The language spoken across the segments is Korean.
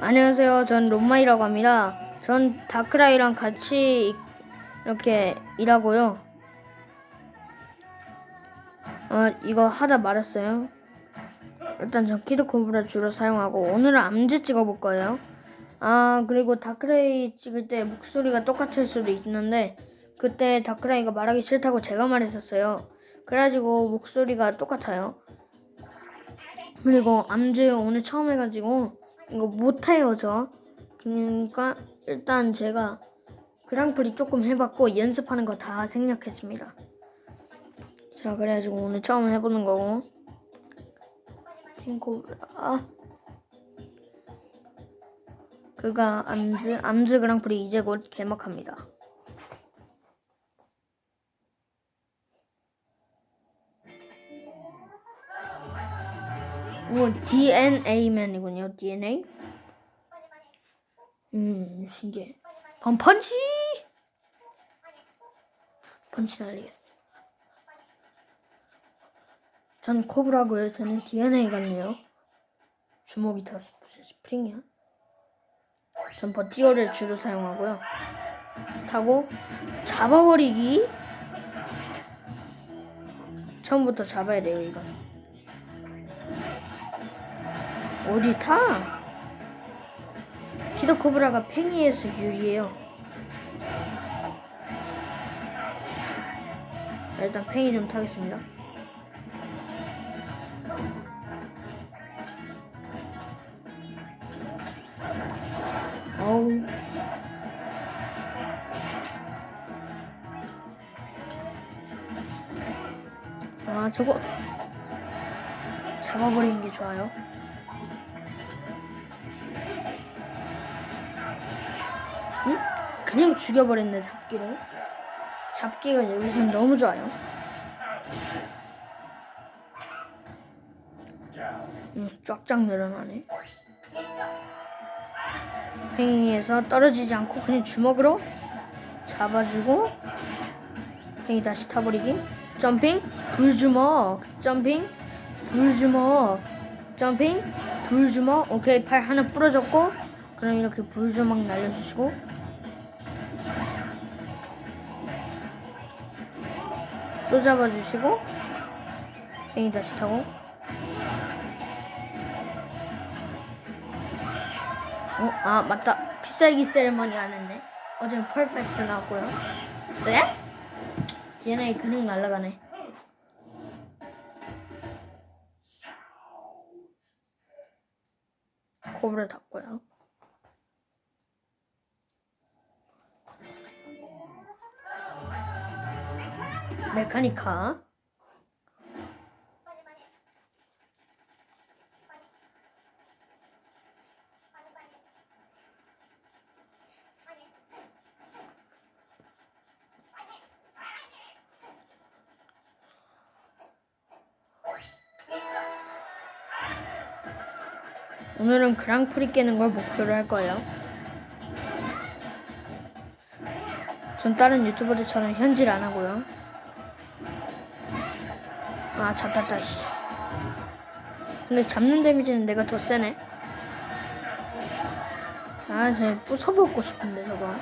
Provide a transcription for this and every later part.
안녕하세요. 전 롬마이라고 합니다. 전 다크라이랑 같이 이렇게 일하고요. 어, 이거 하다 말았어요. 일단 전 키드코브라 주로 사용하고 오늘은 암즈 찍어볼 거예요. 아 그리고 다크라이 찍을 때 목소리가 똑같을 수도 있는데 그때 다크라이가 말하기 싫다고 제가 말했었어요. 그래가지고 목소리가 똑같아요. 그리고 암즈 오늘 처음 해가지고 이거 못해요 저. 그러니까 일단 제가 그랑프리 조금 해봤고 연습하는 거 다 생략했습니다. 자 그래가지고 오늘 처음 해보는 거고 팅코브라 그가 암즈 암즈 그랑프리 이제 곧 개막합니다. 오 DNA맨이군요 DNA. 음 신기해. 그럼 펀치. 펀치 날리겠습니다. 전 코브라고요. 저는 DNA 같네요. 주먹이 더 스- 무슨 스프링이야? 전 버티어를 주로 사용하고요. 타고 잡아버리기. 처음부터 잡아야 돼요 이건. 어디 타? 키도 코브라가 팽이에서 유리해요. 일단 팽이 좀 타겠습니다. 어우. 아, 저거 잡아버리는 게 좋아요. 그냥 죽여버렸네, 잡기를. 잡기가 여기서 너무 좋아요. 응, 쫙쫙 늘어나네. 팽이에서 떨어지지 않고 그냥 주먹으로 잡아주고 팽이 다시 타버리기 점핑 불주먹 점핑 불주먹 점핑 불주먹 오케이 팔 하나 부러졌고 그럼 이렇게 불주먹 날려주시고 또 잡아주시고 팽이 다시 타고. 어? 아 맞다. 필살기 세레머니 하는데. 어제 퍼펙트 나왔고요. 네? DNA 그냥 날아가네. 코브를 닫고요 메카니카 오늘은 그랑프리 깨는 걸 목표로 할 거예요. 전 다른 유튜버들처럼 현질 안 하고요. 아 잡혔다 씨. 근데 잡는 데미지는 내가 더 세네. 아, 저 부숴먹고 싶은데 저거.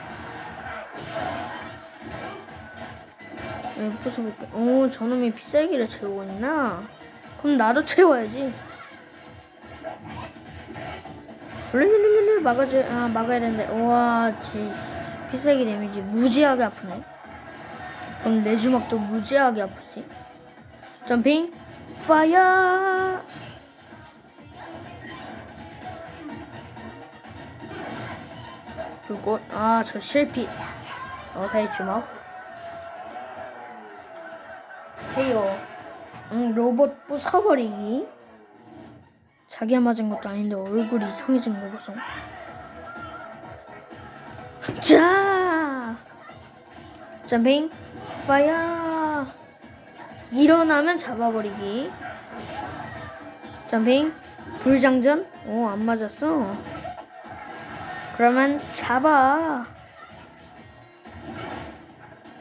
왜 부숴볼게? 오, 저놈이 비쌀기를 채우고 있나? 그럼 나도 채워야지. 룰루루루루 막아줘 아 막아야 되는데 우와 지 필살기 데미지 무지하게 아프네 그럼 내 주먹도 무지하게 아프지 점핑 파이어. 그리고 아저 실패 오케이 주먹. 헤이요 응 로봇 부숴버리기. 자기가 맞은 것도 아닌데 얼굴이 이상해진 거 보소. 자, 점핑, 파이어. 일어나면 잡아버리기. 점핑, 불장전. 오, 안 맞았어. 그러면 잡아.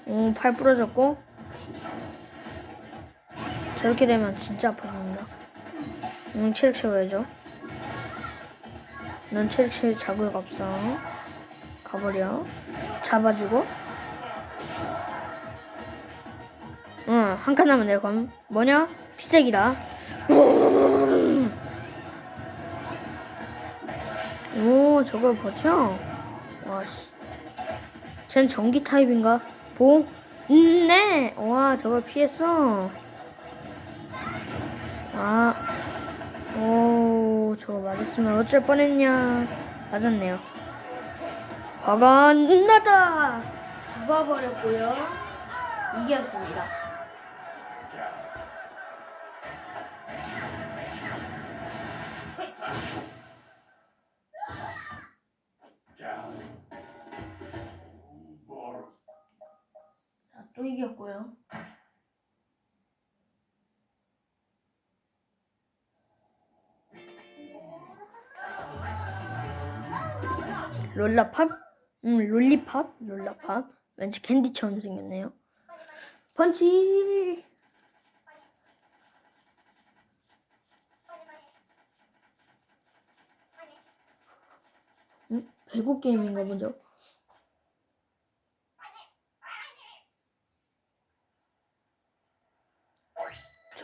오, 팔 부러졌고. 저렇게 되면 진짜 아파집니다. 음, 체력 채워야죠. 넌 칠칠 자국 없어. 가버려. 잡아주고. 한칸내 검. 뭐냐? 피색이다. 오, 저걸 버텨? 와, 씨. 쟨 전기 타입인가? 보? 음, 네! 와, 저걸 피했어. 아, 오, 저거 맞았으면 어쩔 뻔했냐. 맞았네요. 화가 나다! 잡아버렸고요. 이겼습니다. 또 이겼고요. 롤라팝? 음, 롤리팝? 롤라팝? 왠지 캔디처럼 생겼네요. 펀치! 음? 배구 게임인가 보죠?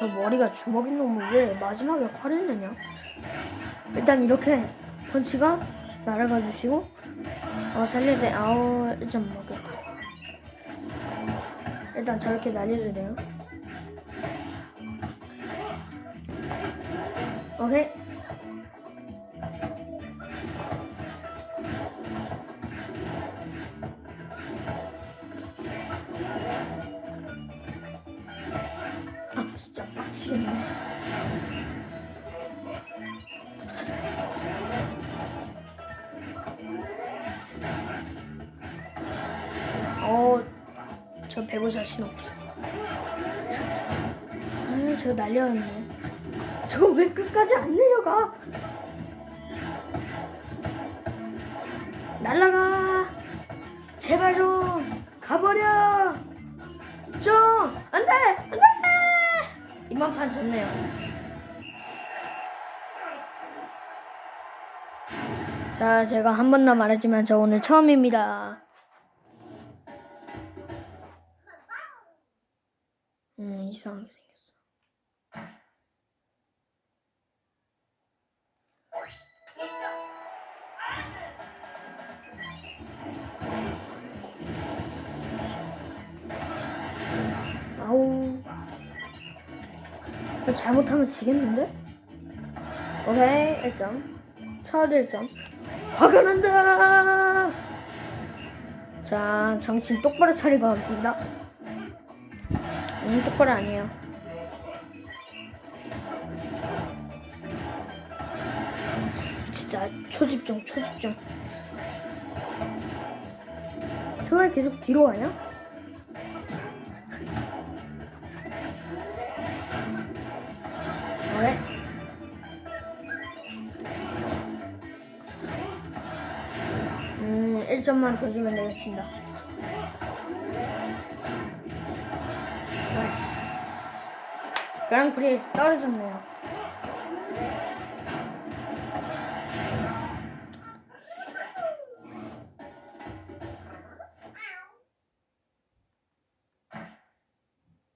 저 머리가 주먹인 놈을 왜 마지막에 화를 내냐? 일단 이렇게 펀치가 날아가 주시고 어때 아우 일단 먹겠다. 일단 저렇게 날려주네요. 오케이 진짜 빡치겠네 어, 저 배구 자신 없어. 아, 저 날려왔네. 저거 왜 끝까지 안 내려가? 날라가. 제발 좀 가버려. 좀 안돼 안돼. 이번 판 좋네요. 자, 제가 한 번 더 말했지만 저 오늘 처음입니다. 음, 이상하게 생겼 잘못하면 지겠는데? 오케이, 1점. 첫 1점. 화가 난다! 자, 정신 똑바로 차리고 하겠습니다. 음, 똑바로 아니에요. 진짜 초집중, 초집중. 저왜 계속 뒤로 와요? 점만 더 주면 되겠습니다. 그랑프리에서 떨어졌네요.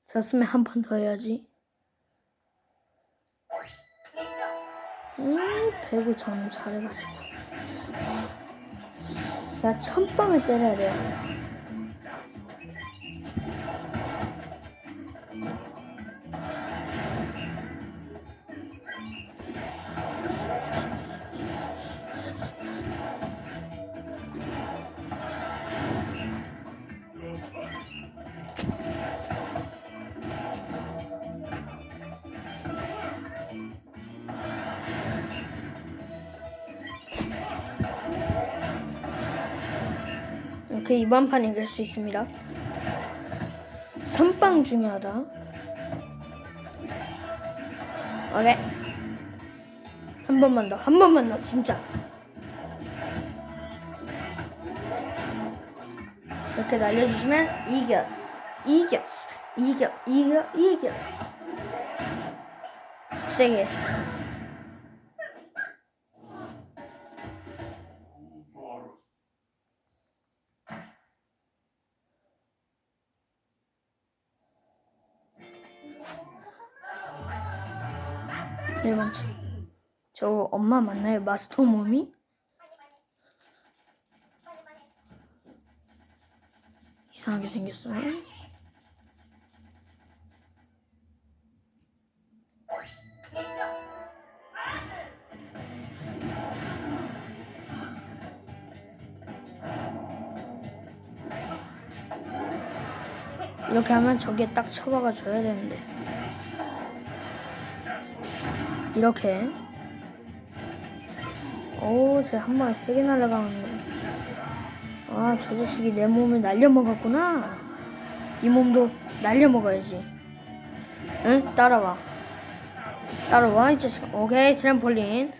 졌으면 한 판 더 해야지. 음, 배구 전 잘해가지고. 제가 천방을 때려야 돼요. 이번 판 이길 수 있습니다. 선빵 중요하다. 오케이. 한 번만 더, 한 번만 더, 진짜. 이렇게 날려주시면 이겼어. 이겼어. 이겨, 이겨, 이겼어. 세게. 저 엄마 맞나요? 마스터 몸이? 이상하게 생겼어요. 이렇게 하면 저기에 딱 쳐박아 줘야 되는데 이렇게 오, 쟤한 방에 세개 날아가는 아, 저 자식이 내 몸을 날려먹었구나. 이 몸도 날려먹어야지. 응? 따라와. 따라와, 이 자식. 오케이, 트램폴린.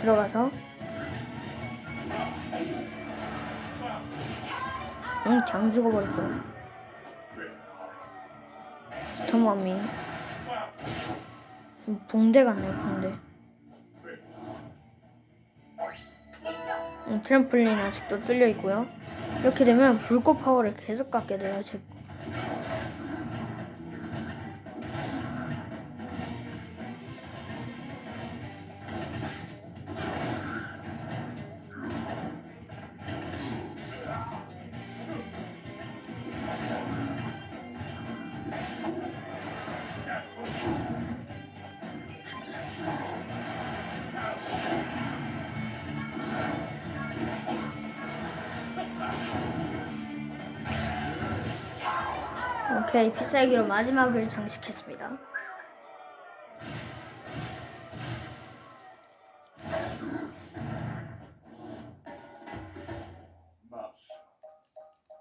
들어가서. 응, 장 죽어버릴 거야. 스톰머미. 붕대 같네요, 붕대. 음, 트램플린 아직도 뚫려 있고요. 이렇게 되면 불꽃 파워를 계속 갖게 돼요. 제 오케이 필살기로 마지막을 장식했습니다.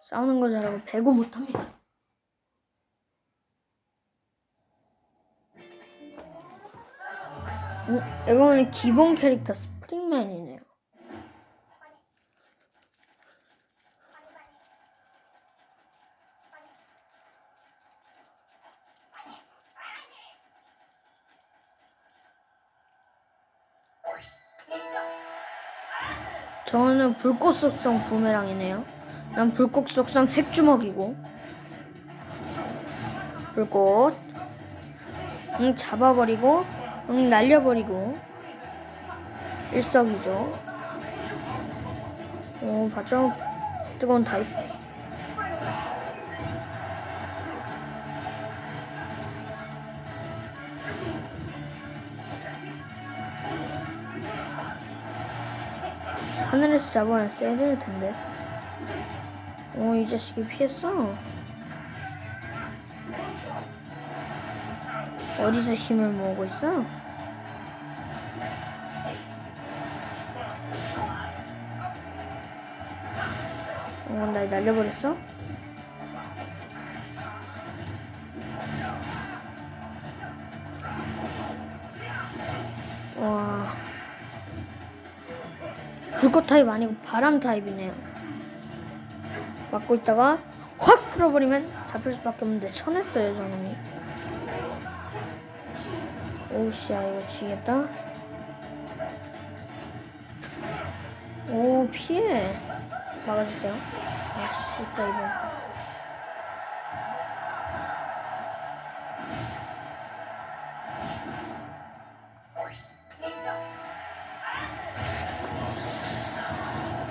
싸우는 거 잘하고 배구 못합니다. 음, 이거는 기본 캐릭터 저는 불꽃 속성 부메랑이네요. 난 불꽃 속성 핵주먹이고. 불꽃. 응 잡아버리고 응 날려버리고. 일석이조. 오 봤죠? 뜨거운 타입 잡아야 될 텐데. 오, 이 자식이 피했어. 어디서 힘을 모으고 있어? 어, 날 날려버렸어? 불꽃 타입 아니고 바람 타입이네요. 맞고 있다가 확 풀어버리면 잡힐 수밖에 없는데 쳐냈어요 저놈이. 오우씨야 이거 지겠다. 오 피해. 막아주세요. 아씨 이따 이거.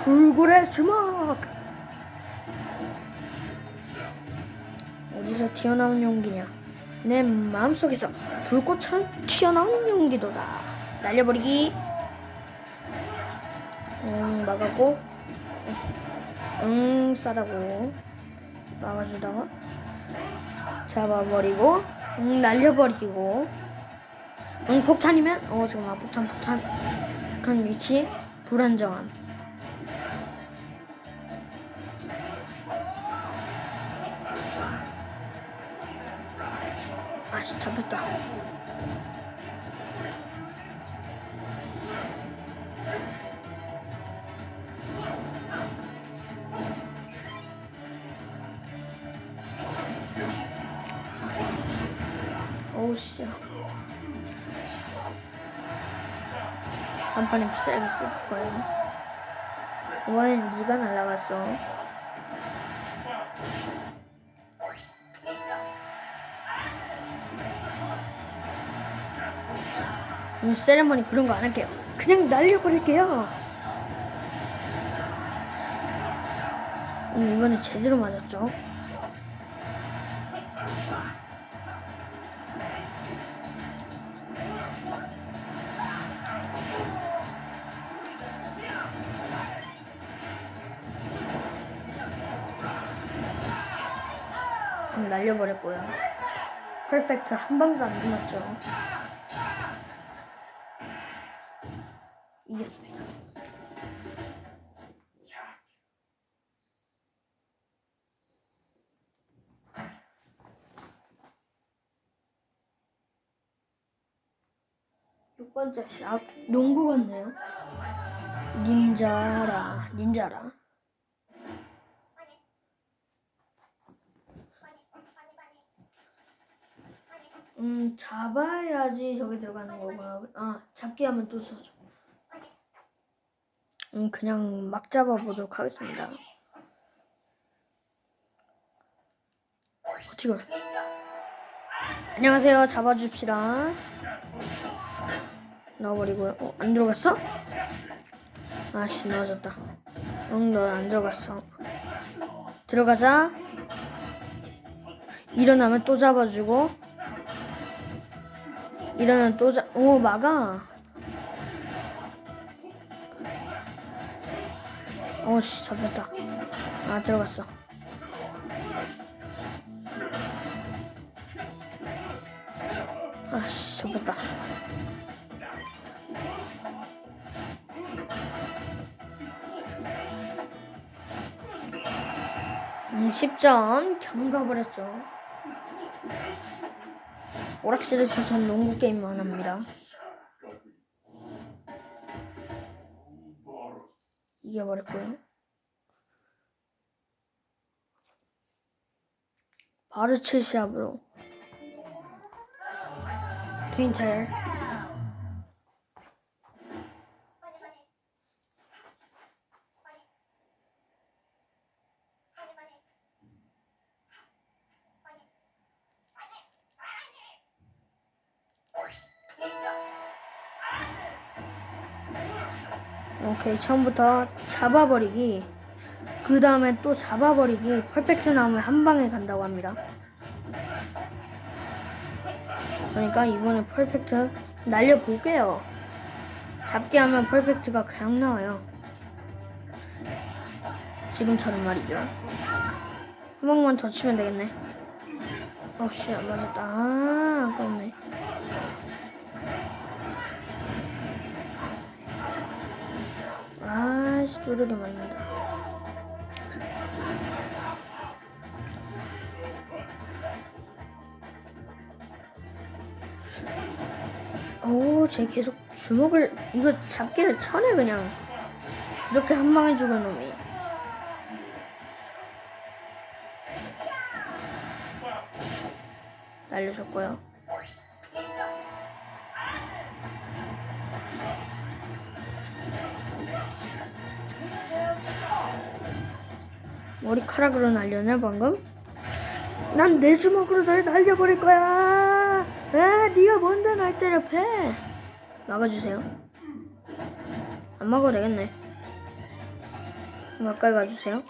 불굴의 주먹! 어디서 튀어나온 용기냐? 내 마음속에서 불꽃처럼 튀어나온 용기도다. 날려버리기. 응, 막았고. 응, 싸다고. 막아주다가. 잡아버리고. 응, 날려버리고. 응, 폭탄이면? 어, 잠깐만, 폭탄, 폭탄. 그 위치. 불안정함. 아씨 잡혔다. 오우씨. 한판에 비싸게 쓸 거예요. 이번엔 네가 날라갔어. 저는 세레머니 그런 거 안 할게요. 그냥 날려버릴게요. 음, 이번에 제대로 맞았죠. 날려버렸고요. 퍼펙트 한 방도 안 들었죠. 이겼습니다. 육 번째 샵 농구 같네요. 닌자라 닌자라. 음 잡아야지 저기 들어가는 거구나. 아 잡기 하면 또 써줘. 음 그냥 막 잡아보도록 하겠습니다. 어떻게 걸? 안녕하세요. 잡아줍시다. 넣어버리고요. 어, 안 들어갔어? 아씨, 넣어졌다. 응, 너 안 들어갔어. 들어가자. 일어나면 또 잡아주고. 일어나면 또 잡, 오, 막아. 어씨, 잡혔다. 아, 들어갔어. 아씨, 잡혔다. 음, 10점 경가버렸죠. 오락실에서 전 농구 게임만 합니다. 이겨버렸고요. 바로 7시합으로 트윈텔 오케이 처음부터 잡아버리기 그 다음에 또 잡아버리기 퍼펙트 나오면 한 방에 간다고 합니다. 그러니까 이번에 퍼펙트 날려볼게요. 잡기 하면 퍼펙트가 그냥 나와요. 지금처럼 말이죠. 한 방만 더 치면 되겠네. 어씨 안 맞았다. 아 아깝 쭈르게 맞는다 오, 쟤 계속 주먹을 이거 잡기를 쳐내 그냥 이렇게 한 방에 죽은 놈이. 날려줬고요. 머리카락으로 날렸네 방금? 난 내 주먹으로 널 날려버릴 거야. 에, 네가 뭔데 날 때려 패. 막아주세요. 안 막아도 되겠네. 가까이 가주세요.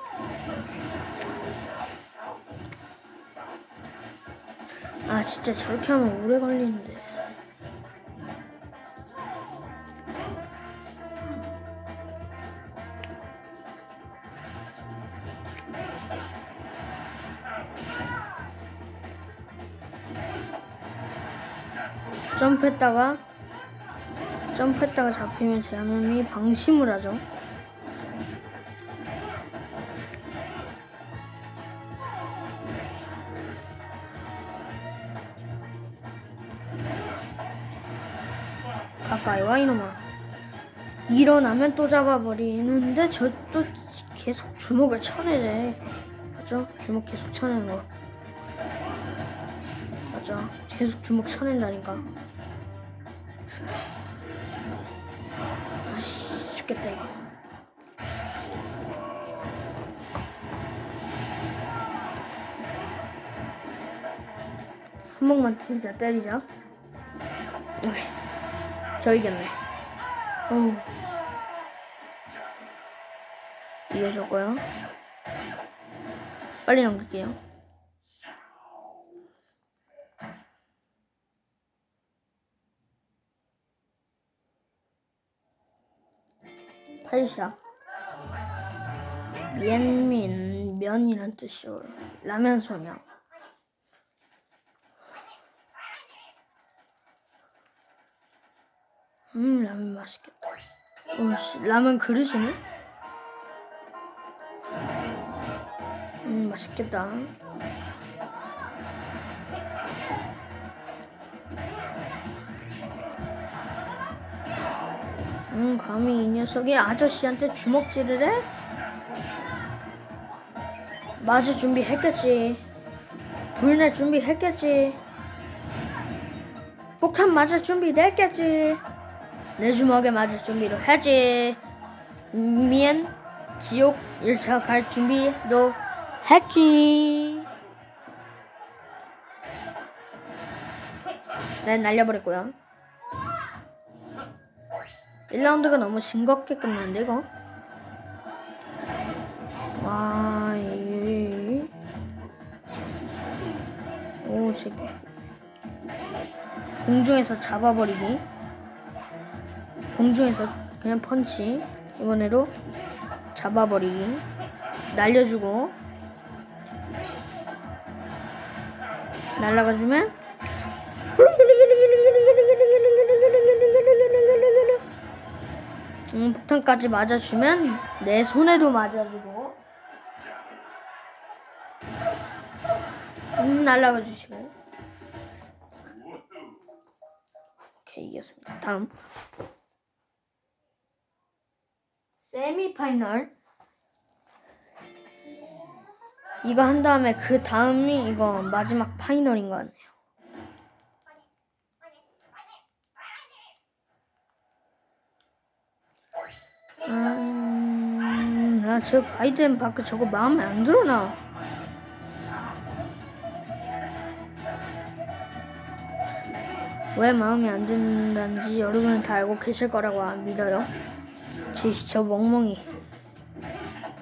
아 진짜 저렇게 하면 오래 걸리는데. 점프했다가 점프했다가 잡히면 제아놈이 방심을 하죠. 가까이 와 이놈아. 일어나면 또 잡아버리는데 저 또 계속 주먹을 쳐내래. 맞죠? 주먹 계속 쳐내는 거. 맞아. 계속 주먹 쳐낸다니까. 죽겠다 이거. 한 번만 진짜 때리자. 오케이. 저 이겼네. 오. 이겨줬고요. 빨리 넘길게요. 팔샷. 미엔민 면이란 뜻이요. 라면 소녀. 음 라면 맛있겠다. 오씨 라면 그릇이네? 음 맛있겠다. 음 감히 이 녀석이 아저씨한테 주먹질을 해? 맞을 준비했겠지. 불낼 준비했겠지. 폭탄 맞을 준비됐겠지. 내 주먹에 맞을 준비도 했지. 미엔 지옥 1차 갈 준비도 했지. 네, 날려버렸고요. 1라운드가 너무 싱겁게 끝났는데, 이거? 와, 이. 오, 제. 공중에서 잡아버리기. 공중에서 그냥 펀치. 이번에도 잡아버리기. 날려주고. 날아가주면. 음, 폭탄까지 맞아주면 내 손에도 맞아주고. 음, 날아가 주시고. 오케이, 이겼습니다. 다음. 세미파이널. 이거 한 다음에 그 다음이 이거 마지막 파이널인 것 같네요. 음, 나저 바이든 바크 저거 마음에 안 들어 나. 왜 마음에 안 든다는지 여러분은 다 알고 계실 거라고 믿어요. 저, 저 멍멍이.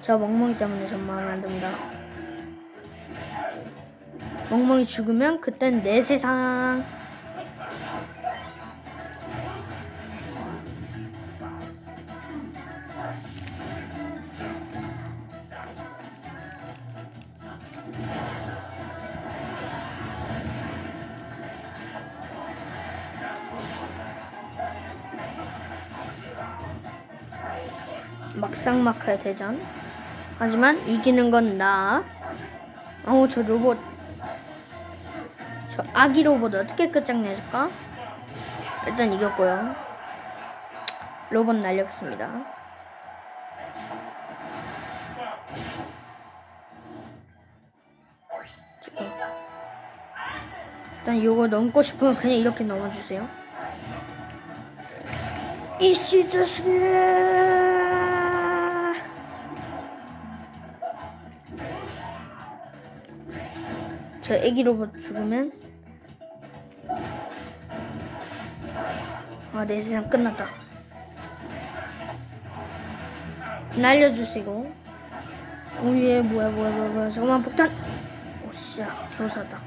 저 멍멍이 때문에 전 마음에 안 듭니다. 멍멍이 죽으면 그땐 내 세상. 막상막하의 대전. 하지만 이기는 건 나. 어우 저 로봇. 저 아기 로봇 어떻게 끝장내줄까? 일단 이겼고요. 로봇 날렸습니다. 일단 요거 넘고 싶으면 그냥 이렇게 넘어주세요. 이씨 자식아 저 애기 로봇 죽으면? 아 내 세상 끝났다. 날려주시고. 오예 뭐야 뭐야 뭐야 뭐야. 잠깐만 폭탄. 오씨야 겨우살다.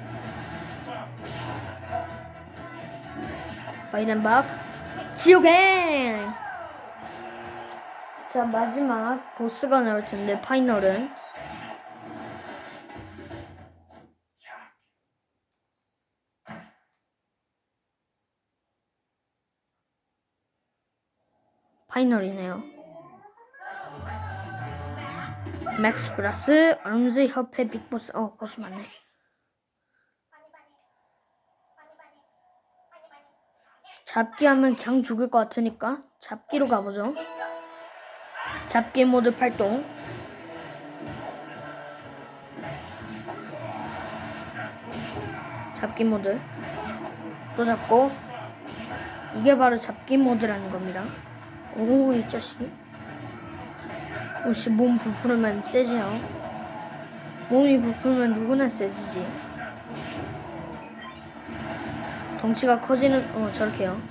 바이든 박 지옥행! 자, 마지막 보스가 나올 텐데, 파이널은. 파이널이네요. 맥스 플러스 얼음즈 협회 빅보스 어 보스 맞네. 잡기 하면 그냥 죽을 것 같으니까 잡기로 가보죠. 잡기 모드 발동. 잡기 모드. 또 잡고. 이게 바로 잡기 모드라는 겁니다. 오, 이 자식. 오씨, 몸 부풀으면 세지요. 몸이 부풀면 누구나 세지지. 덩치가 커지는 어 저렇게요.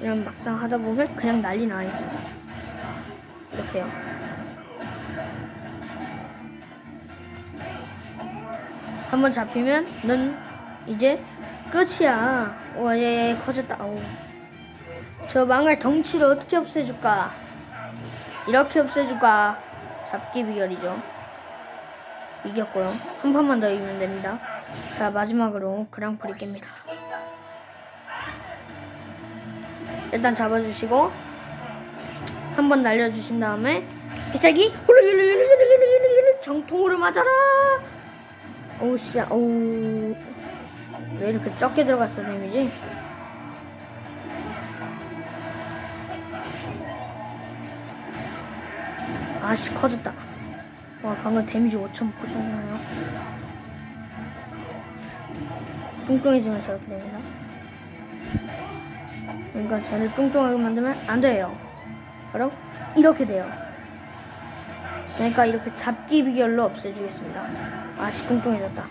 이런 막상 하다 보면 그냥 난리 나 있어. 이렇게요. 한번 잡히면 넌 이제 끝이야. 와, 얘, 얘 커졌다. 어우. 저 망할 덩치를 어떻게 없애줄까? 이렇게 없애줄까? 잡기 비결이죠. 이겼고요. 한 판만 더 이기면 됩니다. 자, 마지막으로 그랑프리 깹니다. 일단 잡아주시고, 한 번 날려주신 다음에, 비싸기! 정통으로 맞아라! 어우, 씨, 어우. 왜 이렇게 적게 들어갔어, 데미지? 아씨 커졌다. 와 방금 데미지 5천 보셨나요? 뚱뚱해지면 저렇게 됩니다. 그러니까 쟤를 뚱뚱하게 만들면 안 돼요. 바로 이렇게 돼요. 그러니까 이렇게 잡기 비결로 없애주겠습니다. 아씨 뚱뚱해졌다.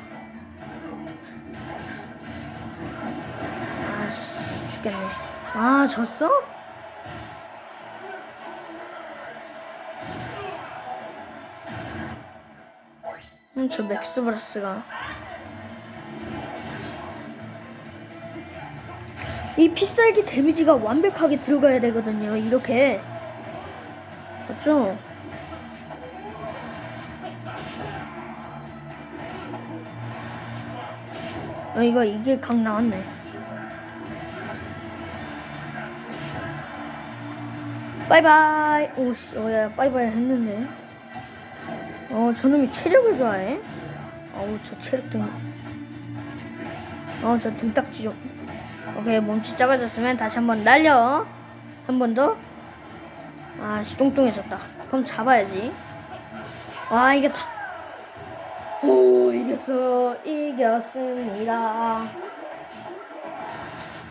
아씨 죽겠네. 아 졌어? 음, 저 맥스 브라스가 이 피살기 데미지가 완벽하게 들어가야 되거든요. 이렇게 맞죠? 아 이거 이게 각 나왔네. 바이바이. 오씨, 어야 바이바이 했는데. 어 저놈이 체력을 좋아해. 어우 저 체력 등. 어 저 등딱지 좀. 오케이 몸치 작아졌으면 다시 한번 날려 한 번 더. 아 시뚱뚱해졌다. 그럼 잡아야지. 와 이겼다. 오 이겼어 이겼습니다.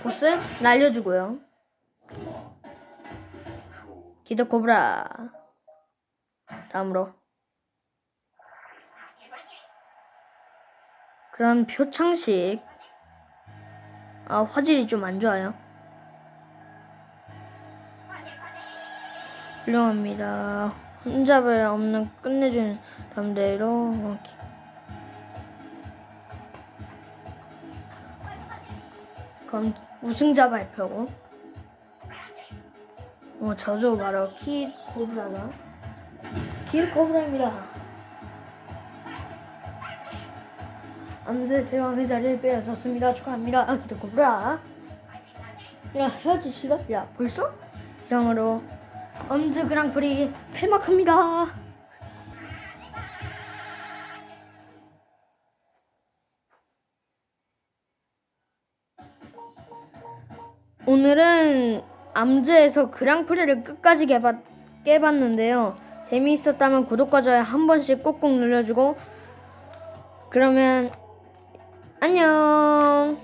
보스 날려주고요. 기도 코브라. 다음으로. 그럼 표창식. 아 화질이 좀 안 좋아요. 훌륭합니다. 혼잡을 없는 끝내주는 담대로. 그럼 우승자 발표고. 어 저주 바로 키 코브라다. 키 코브라입니다. 암세 제왕의 자리를 빼앗았습니다. 축하합니다. 아, 기도 코브라. 야 헤어지시다. 야 벌써? 이상으로 엄즈 그랑프리 폐막합니다. 오늘은 암즈에서 그랑프리를 끝까지 깨봤, 깨봤는데요. 재미있었다면 구독과 좋아요 한 번씩 꾹꾹 눌러주고 그러면 안녕.